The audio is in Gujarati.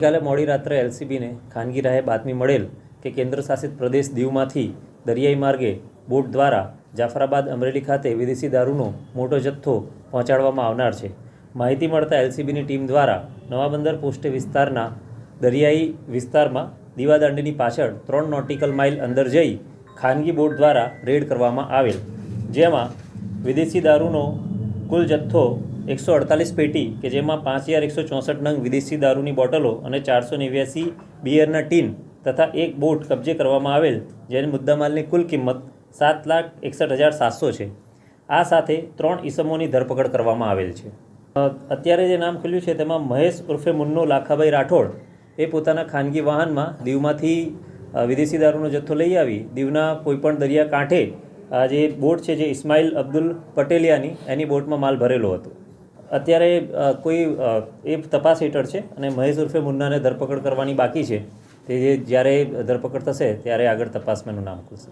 ગઈકાલે મોડી રાત્રે એલસીબીને ખાનગી રાહે બાતમી મળેલ કે કેન્દ્ર શાસિત પ્રદેશ દીવમાંથી દરિયાઈ માર્ગે બોટ દ્વારા જાફરાબાદ અમરેલી ખાતે વિદેશી દારૂનો મોટો જથ્થો પહોંચાડવામાં આવનાર છે. માહિતી મળતા એલસીબીની ટીમ દ્વારા નવા બંદર પોસ્ટે વિસ્તારના દરિયાઈ વિસ્તારમાં દીવાદાંડીની પાછળ ત્રણ નોટિકલ માઇલ અંદર જઈ ખાનગી બોટ દ્વારા રેડ કરવામાં આવેલ, જેમાં વિદેશી દારૂનો કુલ જથ્થો એકસો અડતાલીસ પેટી કે જેમાં પાંચ હજાર એકસો ચોસઠ નંગ વિદેશી દારૂની બોટલો અને ચારસો નેવ્યાસી બિયરના ટીન તથા એક બોટ કબજે કરવામાં આવેલ, જેની મુદ્દામાલની કુલ કિંમત સાત લાખ એકસઠ હજાર સાતસો છે. આ સાથે ત્રણ ઈસમોની ધરપકડ કરવામાં આવેલ છે. અત્યારે જે નામ ખુલ્યું છે તેમાં મહેશ ઉર્ફે મુન્નો લાખાભાઈ રાઠોડ એ પોતાના ખાનગી વાહનમાં દીવમાંથી વિદેશી દારૂનો જથ્થો લઈ આવી, દીવના કોઈપણ દરિયા કાંઠે આ જે બોટ છે જે ઇસ્માઇલ અબ્દુલ પટેલિયાની, એની બોટમાં માલ ભરેલો હતો. અત્યારે કોઈ એ તપાસ હેઠળ છે અને મહેશ ઉર્ફે મુન્નાને ધરપકડ કરવાની બાકી છે. તે જ્યારે ધરપકડ થશે, ત્યારે આગળ તપાસમાં એનું નામ ખુલશે